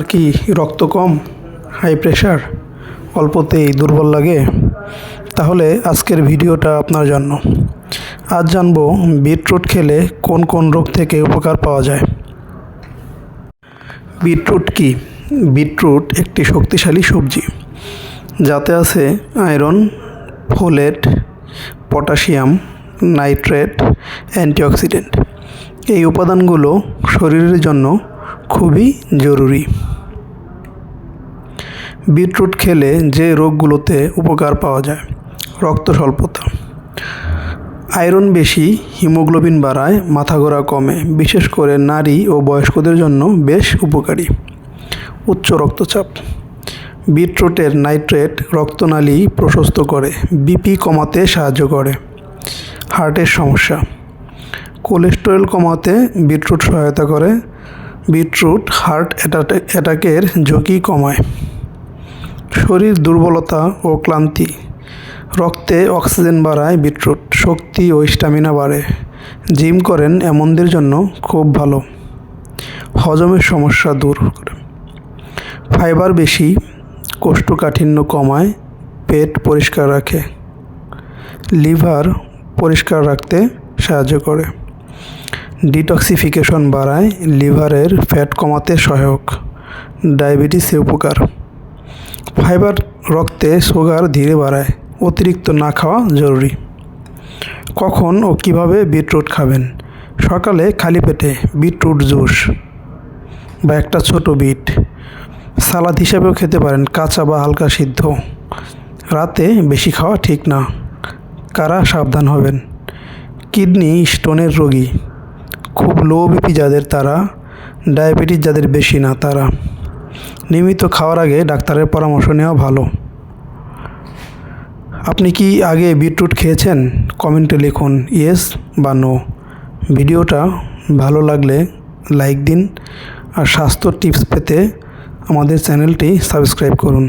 আর কি, রক্ত কম high pressure অল্পতেই দুর্বল লাগে। তাহলে আজকের ভিডিওটা আপনার জন্য। আজ জানব বিটরুট খেলে কোন কোন রোগ থেকে উপকার পাওয়া যায়। বিটরুট কি? বিটরুট একটি শক্তিশালী সবজি। যাতে আছে iron, folate, potassium, nitrate, antioxidant. এই উপাদানগুলো শরীরের জন্য খুবই জরুরি। বিটরুট খেলে যে রোগগুলোতে উপকার পাওয়া যায় রক্ত স্বল্পতা। আয়রন বেশি, হিমোগ্লোবিন বাড়ায়, মাথা ঘোরা কমে, বিশেষ করে নারী ও বয়স্কদের জন্য বেশ উপকারী। উচ্চ রক্তচাপ। বিটরুটের নাইট্রেট রক্তনালী প্রশস্ত করে, বিপি কমাতে সাহায্য করে। হার্টের সমস্যা। কোলেস্টেরল কমাতে বিটরুট সহায়তা করে, বিটরুট হার্ট অ্যাটাকের ঝুঁকি কমায়। শরীর দুর্বলতা ও ক্লান্তি। রক্তে অক্সিজেন বাড়ায় বিটরুট। শক্তি ও স্ট্যামিনা বাড়ে। জিম করেন এমনদের জন্য খুব ভালো। হজমের সমস্যা দূর করে। ফাইবার বেশি, কোষ্ঠকাঠিন্য কমায়, পেট পরিষ্কার রাখে। লিভার পরিষ্কার রাখতে সাহায্য করে। ডিটক্সিফিকেশন বাড়ায় লিভারের ফ্যাট কমাতে সহায়ক। ডায়াবেটিসে উপকার। ফাইবার রক্তে সুগার ধীরে বাড়ায়, অতিরিক্ত না খাওয়া জরুরি। কখন ও কীভাবে বিটরুট খাবেন? সকালে খালি পেটে বিটরুট জুস বা একটা ছোট বিট। সালাদ হিসাবেও খেতে পারেন, কাঁচা বা হালকা সিদ্ধ। রাতে বেশি খাওয়া ঠিক না। কারা সাবধান হবেন? কিডনি স্টোনের রোগী। খুব লো বিপি যাদের তারা, ডায়াবেটিস যাদের বেশি না তারা। নিয়মিত খাওয়ার আগে ডাক্তারের পরামর্শ নেওয়া ভালো। আপনি কি আগে বিটরুট খেয়েছেন? কমেন্টে লিখুন ইয়েস বা নো। ভিডিওটা ভালো লাগলে লাইক দিন আর স্বাস্থ্য টিপস পেতে আমাদের চ্যানেলটি সাবস্ক্রাইব করুন।